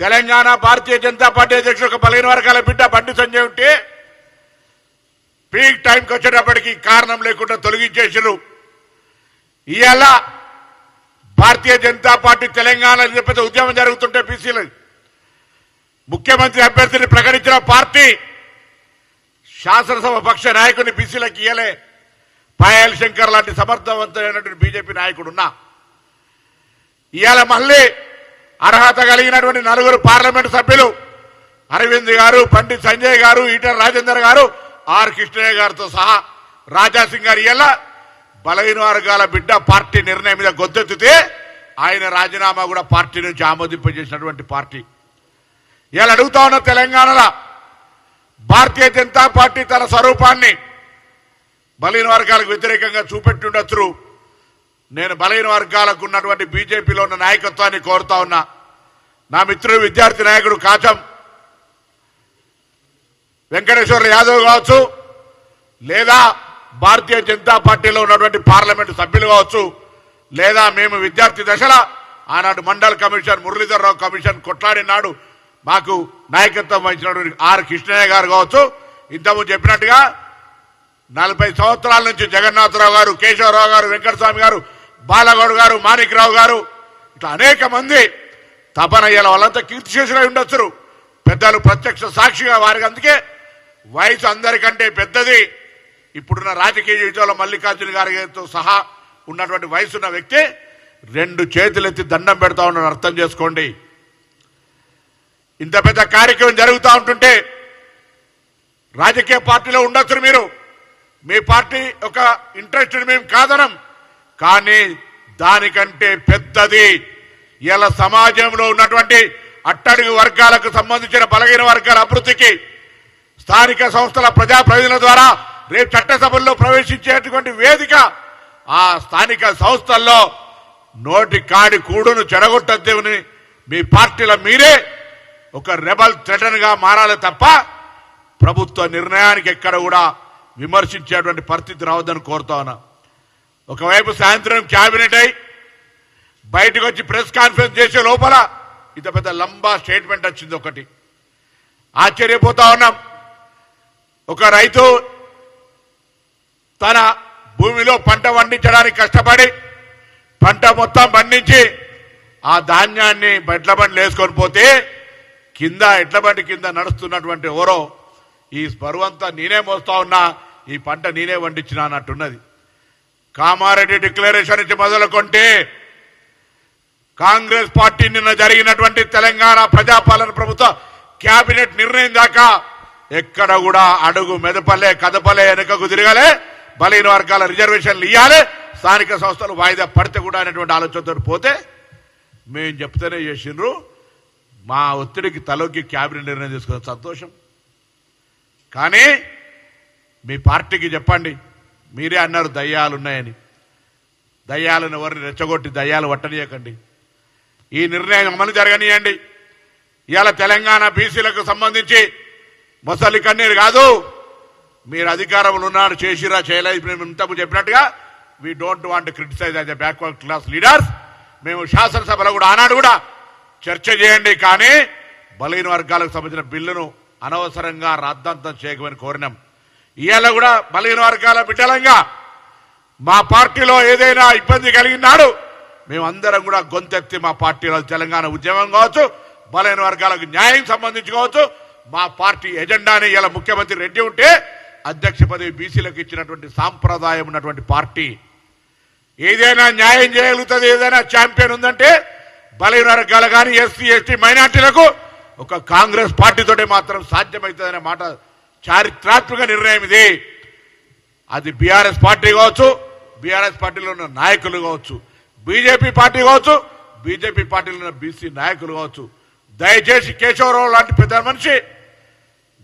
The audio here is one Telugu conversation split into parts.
తెలంగాణ భారతీయ జనతా పార్టీ అధ్యక్షుడు ఒక బలహీన వర్గాల బిడ్డ బండి సంజయ్ ఉంటే పీక్ టైంకి వచ్చేటప్పటికి కారణం లేకుండా తొలగించేసారు ఇవాళ భారతీయ జనతా పార్టీ తెలంగాణ పెద్ద ఉద్యమం జరుగుతుంటే బీసీలు ముఖ్యమంత్రి అభ్యర్థిని ప్రకటించిన పార్టీ శాసనసభ పక్ష నాయకుని బీసీలకు ఇయ్యలే. పాయల్ శంకర్ లాంటి సమర్థవంతమైనటువంటి బీజేపీ నాయకుడున్నా. ఇవాళ మళ్ళీ అర్హత కలిగినటువంటి నలుగురు పార్లమెంటు సభ్యులు అరవింద్ గారు పండిత్ సంజయ్ గారు ఈటర్ రాజేందర్ గారు ఆర్ కృష్ణయ్య గారితో సహా రాజాసింగ్ గారు ఇవాళ బలహీన వర్గాల బిడ్డ పార్టీ నిర్ణయం మీద గొద్దెత్తితే ఆయన రాజీనామా కూడా పార్టీ నుంచి ఆమోదింపజేసినటువంటి పార్టీ. ఇలా అడుగుతా ఉన్న తెలంగాణలో భారతీయ జనతా పార్టీ తన స్వరూపాన్ని బలహీన వర్గాలకు వ్యతిరేకంగా చూపెట్టుండొచ్చు. నేను బలహీన వర్గాలకు ఉన్నటువంటి బీజేపీలో ఉన్న నాయకత్వాన్ని కోరుతా ఉన్నా. నా మిత్రుడు విద్యార్థి నాయకుడు కాచం. వెంకటేశ్వర యాదవ్ కావచ్చు లేదా భారతీయ జనతా పార్టీలో ఉన్నటువంటి పార్లమెంటు సభ్యులు కావచ్చు లేదా మేము విద్యార్థి దశల ఆనాడు మండల్ కమిషన్ మురళీధరరావు కమిషన్ కొట్లాడినాడు మాకు నాయకత్వం వహించినటువంటి ఆర్ కృష్ణయ్య గారు కావచ్చు. ఇంతకుముందు చెప్పినట్టుగా నలభై సంవత్సరాల నుంచి జగన్నాథరావు గారు కేశవరావు గారు వెంకటస్వామి గారు బాలగౌడ్ గారు మాణిక్రావు గారు ఇట్లా అనేక మంది తపనయ్యల వాళ్ళంతా కీర్తిశేషులై ఉండొచ్చు పెద్దలు ప్రత్యక్ష సాక్షిగా వారికి అందుకే వయసు అందరికంటే పెద్దది. ఇప్పుడున్న రాజకీయ జీవితంలో మల్లికార్జున గారితో సహా ఉన్నటువంటి వయసున్న వ్యక్తి రెండు చేతులెత్తి దండం పెడతా ఉన్నాడు అర్థం చేసుకోండి. ఇంత పెద్ద కార్యక్రమం జరుగుతూ ఉంటుంటే రాజకీయ పార్టీలో ఉండొచ్చు మీరు. మీ పార్టీ ఒక ఇంట్రెస్టెడ్ మేము కాదనం. కానీ దానికంటే పెద్దది. ఇలా సమాజంలో ఉన్నటువంటి అట్టడుగు వర్గాలకు సంబంధించిన బలహీన వర్గాల అభివృద్ధికి స్థానిక సంస్థల ప్రజా ప్రతినిధుల ద్వారా రేపు చట్టసభల్లో ప్రవేశించేటువంటి వేదిక ఆ స్థానిక సంస్థల్లో నోటి కాడి కూడును చెడగొట్టద్దేమని మీ పార్టీల మీరే ఒక రెబల్ థ్రెటన్గా మారాలి తప్ప ప్రభుత్వ నిర్ణయానికి ఎక్కడ కూడా విమర్శించేటువంటి పరిస్థితి రావద్దని కోరుతా ఉన్నా. ఒకవైపు సాయంత్రం క్యాబినెట్ అయి బయటకు వచ్చి ప్రెస్ కాన్ఫరెన్స్ చేసే లోపల ఇంత పెద్ద లంబా స్టేట్మెంట్ వచ్చింది ఒకటి. ఆశ్చర్యపోతా ఉన్నాం. ఒక రైతు తన భూమిలో పంట పండించడానికి కష్టపడి పంట మొత్తం పండించి ఆ ధాన్యాన్ని బెడ్ల బండ్లు వేసుకొని పోతే కింద ఎడ్ల బండి కింద నడుస్తున్నటువంటి ఎవరో ఈ బరువంతా నేనే మోస్తా ఉన్నా ఈ పంట నేనే వండించిన అన్నట్టున్నది. కామారెడ్డి డిక్లరేషన్ ఇచ్చి మొదలుకొంటే కాంగ్రెస్ పార్టీ నిన్న జరిగినటువంటి తెలంగాణ ప్రజాపాలన ప్రభుత్వ కేబినెట్ నిర్ణయం దాకా ఎక్కడ కూడా అడుగు మెదపలే కదపలే వెనుకకు తిరగలే. బలహీన వర్గాల రిజర్వేషన్లు ఇవ్వాలి స్థానిక సంస్థలు వాయిదా పడితే కూడా అనేటువంటి ఆలోచనతో పోతే మేము చెప్తేనే చేసిండ్రు. మా ఒత్తిడికి తలోకి క్యాబినెట్ నిర్ణయం తీసుకున్న సంతోషం. కానీ మీ పార్టీకి చెప్పండి. మీరే అన్నారు దయ్యాలు ఉన్నాయని దయ్యాలను ఎవరిని రెచ్చగొట్టి దయ్యాలు వట్టనియకండి. ఈ నిర్ణయం అమలు జరగనీయండి. ఇవాళ తెలంగాణ బీసీలకు సంబంధించి మొసలి కన్నీరు కాదు. మీరు అధికారంలో ఉన్నారు చేసిరా చేయలేదు. మేము ఇంతకు చెప్పినట్టుగా we don't want criticize as a backward class leaders మేము శాసనసభలో కూడా ఆనాడు కూడా చర్చ చేయండి. కానీ బలహీన వర్గాలకు సంబంధించిన బిల్లును అనవసరంగా రద్దంతం చేయకమని కోరినాం. ఇవాళ కూడా బలహీన వర్గాల బిడ్డలంగా మా పార్టీలో ఏదైనా ఇబ్బంది కలిగినాడు మేమందరం కూడా గొంతెత్తి మా పార్టీలో తెలంగాణ ఉద్యమం కావచ్చు బలైన వర్గాలకు న్యాయం సంబంధించి కావచ్చు మా పార్టీ ఎజెండాని ఇలా ముఖ్యమంత్రి రెడ్డి ఉంటే అధ్యక్ష పదవి బీసీలకు ఇచ్చినటువంటి సాంప్రదాయం ఉన్నటువంటి పార్టీ. ఏదైనా న్యాయం చేయగలుగుతుంది ఏదైనా ఛాంపియన్ ఉందంటే బలైన వర్గాలు కానీ ఎస్సీ ఎస్టీ మైనార్టీలకు ఒక కాంగ్రెస్ పార్టీతోటే మాత్రం సాధ్యమవుతుందనే మాట చారిత్రాత్మక నిర్ణయం ఇది. అది బీఆర్ఎస్ పార్టీ కావచ్చు బీఆర్ఎస్ పార్టీలో ఉన్న నాయకులు కావచ్చు. బీజేపీ పార్టీ కావచ్చు బీజేపీ పార్టీలో ఉన్న బీసీ నాయకులు కావచ్చు. దయచేసి కేశవరావు లాంటి పెద్ద మనిషి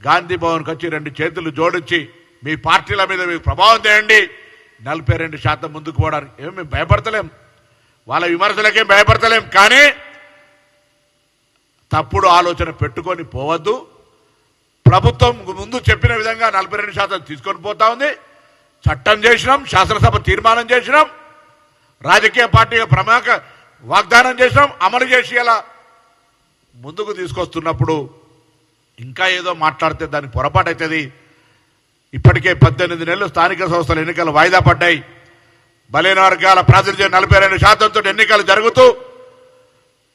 గాంధీ భవన్కి వచ్చి రెండు చేతులు జోడించి మీ పార్టీల మీద మీకు ప్రభావం చేయండి నలభై రెండు శాతం ముందుకు పోవడానికి ఏమి మేము భయపడతలేం. వాళ్ళ విమర్శలకేం భయపడతలేం. కానీ తప్పుడు ఆలోచన పెట్టుకొని పోవద్దు. ప్రభుత్వం ముందు చెప్పిన విధంగా నలభై రెండు శాతం తీసుకొని పోతా ఉంది. చట్టం చేసినాం శాసనసభ తీర్మానం చేసినాం. రాజకీయ పార్టీ ప్రమాక వాగ్దానం చేసినాం అమలు చేసి అలా ముందుకు తీసుకొస్తున్నప్పుడు ఇంకా ఏదో మాట్లాడితే దానికి పొరపాటు అవుతుంది ఇప్పటికే పద్దెనిమిది నెలలు స్థానిక సంస్థల ఎన్నికలు వాయిదా పడ్డాయి. బలైన వర్గాల ప్రాతినిధ్యం నలభై రెండు శాతంతో ఎన్నికలు జరుగుతూ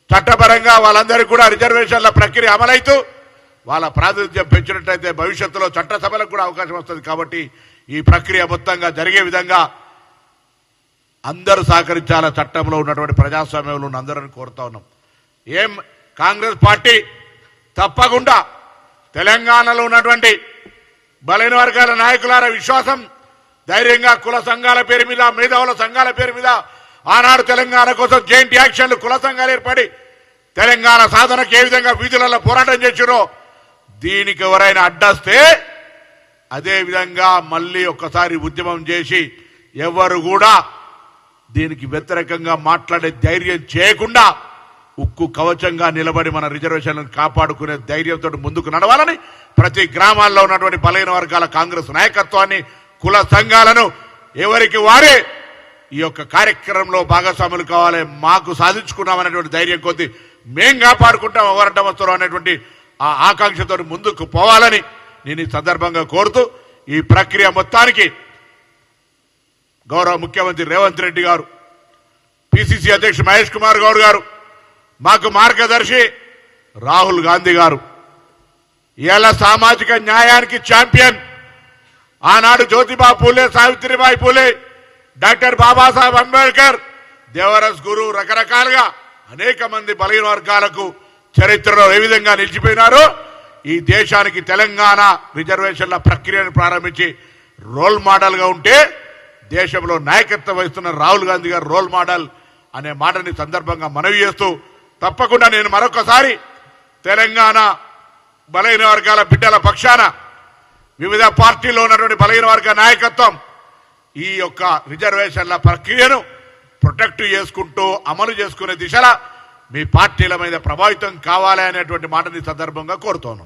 చట్టపరంగా వాళ్ళందరికీ కూడా రిజర్వేషన్ల ప్రక్రియ అమలైతూ వాళ్ళ ప్రాతినిధ్యం పెంచినట్లయితే భవిష్యత్తులో చట్టసభలకు కూడా అవకాశం వస్తుంది కాబట్టి ఈ ప్రక్రియ మొత్తంగా జరిగే విధంగా అందరూ సహకరించాల చట్టంలో ఉన్నటువంటి ప్రజాస్వామ్యంలో ఉన్న అందరిని కోరుతా ఉన్నాం. ఏం కాంగ్రెస్ పార్టీ తప్పకుండా తెలంగాణలో ఉన్నటువంటి బలైన వర్గాల నాయకులార విశ్వాసం ధైర్యంగా కుల సంఘాల పేరు మీద మేధావుల సంఘాల పేరు మీద ఆనాడు తెలంగాణ కోసం జాయింట్ యాక్షన్లు కుల సంఘాలు ఏర్పడి తెలంగాణ సాధనకు ఏ విధంగా వీధులలో పోరాటం చేసిరో దీనికి ఎవరైనా అడ్డస్తే అదే విధంగా మళ్ళీ ఒక్కసారి ఉద్యమం చేసి ఎవరు కూడా దీనికి వ్యతిరేకంగా మాట్లాడే ధైర్యం చేయకుండా ఉక్కు కవచంగా నిలబడి మన రిజర్వేషన్లను కాపాడుకునే ధైర్యంతో ముందుకు నడవాలని ప్రతి గ్రామాల్లో ఉన్నటువంటి బలైన వర్గాల కాంగ్రెస్ నాయకత్వాన్ని కుల సంఘాలను ఎవరికి వారే ఈ యొక్క కార్యక్రమంలో భాగస్వాములు కావాలి మాకు సాధించుకున్నామనేటువంటి ధైర్యం కొద్ది మేం కాపాడుకుంటాం ఎవరడ్డం వస్తారు అనేటువంటి ఆ ఆకాంక్షతో ముందుకు పోవాలని నేను ఈ సందర్భంగా కోరుతూ ఈ ప్రక్రియ మొత్తానికి గౌరవ ముఖ్యమంత్రి రేవంత్ రెడ్డి గారు పిసిసి అధ్యక్షుడు మహేష్ కుమార్ గౌడ్ గారు మాకు మార్గదర్శి రాహుల్ గాంధీ గారు. ఇలా సామాజిక న్యాయానికి ఛాంపియన్ ఆనాడు జ్యోతిబా పూలే సావిత్రిబాయి పూలే డాక్టర్ బాబాసాహెబ్ అంబేద్కర్ దేవరస్ గురు రకరకాలుగా అనేక మంది బలహీన వర్గాలకు చరిత్రలో ఏ విధంగా నిలిచిపోయినారో ఈ దేశానికి తెలంగాణ రిజర్వేషన్ల ప్రక్రియను ప్రారంభించి రోల్ మోడల్గా ఉంటే దేశంలో నాయకత్వం వహిస్తున్న రాహుల్ గాంధీ గారు రోల్ మోడల్ అనే మాటని సందర్భంగా మనవి చేస్తూ తప్పకుండా నేను మరొకసారి తెలంగాణ బలహీన వర్గాల బిడ్డల పక్షాన వివిధ పార్టీల్లో ఉన్నటువంటి బలహీన వర్గ నాయకత్వం ఈ యొక్క రిజర్వేషన్ల ప్రక్రియను ప్రొటెక్ట్ చేసుకుంటూ అమలు చేసుకునే దిశలా మీ పార్టీల మీద ప్రభావితం కావాలి అనేటువంటి మాటని సందర్భంగా కోరుతాను